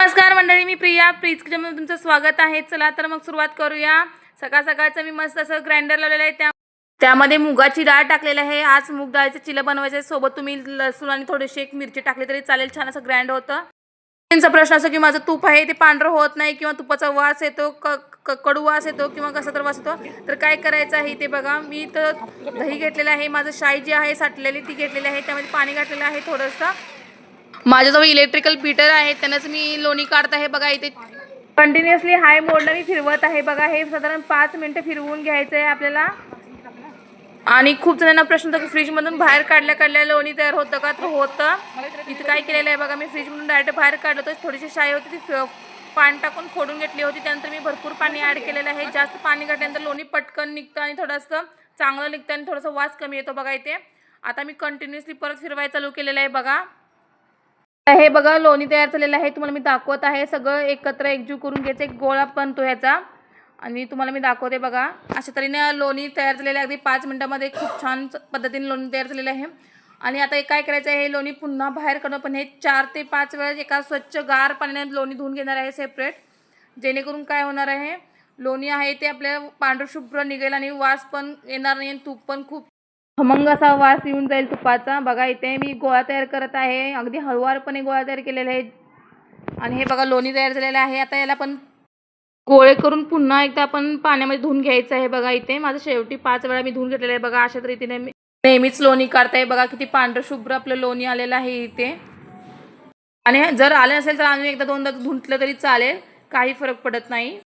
नमस्कार मंडळी मी प्रिया. प्रीज किचनमध्ये तुमचं स्वागत आहे. चला तर मग सुरुवात करूया. सकाळ सकाळचं मी मस्त असं ग्राइंडर लावलेलं आहे. त्या त्यामध्ये मुगाची डाळ टाकलेली आहे. आज मूग डाळीचं चिलं बनवायचं आहे. सोबत तुम्ही लसूण आणि थोडीशी एक मिरची टाकली तरी चालेल. छान असं ग्राइंड होतं. त्यांचा प्रश्न असो की माझं तूप आहे ते पांढरं होत नाही किंवा तुपाचा वास येतो क क- कडू वास येतो किंवा कसा तर वास येतो. तर काय करायचं आहे ते बघा. मी तर दही घेतलेलं आहे. माझं शाई जी आहे साठलेली ती घेतलेली आहे. त्यामध्ये पाणी घातलेलं आहे थोडंसं. माझ्याजवळ इलेक्ट्रिकल बीटर आहे त्यानंच मी लोणी काढत आहे बघा इथे. कंटिन्युअसली हाय मोडला मी फिरवत आहे बघा हे साधारण पाच मिनटं फिरवून घ्यायचं आहे आपल्याला. आणि खूप जणांना प्रश्न होता की फ्रीजमधून बाहेर काढल्या काढल्या लोणी तयार होतं का? तर होतं. इथं काय केलेलं आहे बघा मी फ्रीजमधून डायरेक्ट बाहेर काढलं तर थोडीशी शाई होती ती पाणी टाकून फोडून घेतली होती. त्यानंतर मी भरपूर पाणी ॲड केलेलं आहे. जास्त पाणी घातल्यानंतर लोणी पटकन निघतं आणि थोडंसं चांगलं निघतं आणि थोडंसं वास कमी येतो बघा इथे. आता मी कंटिन्युअसली परत फिरवायला चालू केलेलं आहे बघा. हे बघा लोणी तयार झालेलं आहे. तुम्हाला मी दाखवत आहे. सगळं एकत्र एकजीव करून घ्यायचं. एक गोळा बनतो ह्याचा. आणि तुम्हाला मी दाखवते बघा. अशा तऱ्हेने लोणी तयार झालेलं आहे. अगदी पाच मिनटामध्ये खूप छान पद्धतीने लोणी तयार झालेलं आहे. आणि आता हे काय करायचं आहे? हे लोणी पुन्हा बाहेर काढणं पण हे चार ते पाच वेळा एका स्वच्छ गार पाण्याने लोणी धुवून घेणार आहे सेपरेट जेणेकरून काय होणार आहे? लोणी आहे ते आपल्या पांढरशुभ्र निघेल आणि वास पण येणार नाही आणि तूप पण खूप खमंग असा वास येऊन जाईल तुपाचा. बघा इथे मी गोळा तयार करत आहे. अगदी हळुवारपणे गोळा तयार केलेला आहे आणि हे बघा लोणी तयार झालेलं आहे. आता याला पण गोळे करून पुन्हा एकदा आपण पाण्यामध्ये धुवून घ्यायचं आहे. बघा इथे माझं शेवटी पाच वेळा मी धुवून घेतलेलं आहे. बघा अशा रीतीने मी नेहमीच लोणी काढताय. बघा किती पांढरं शुभ्र आपलं लोणी आलेलं आहे इथे. आणि जर आले असेल तर अजून एकदा दोनदा धुतलं तरी चालेल. काही फरक पडत नाही.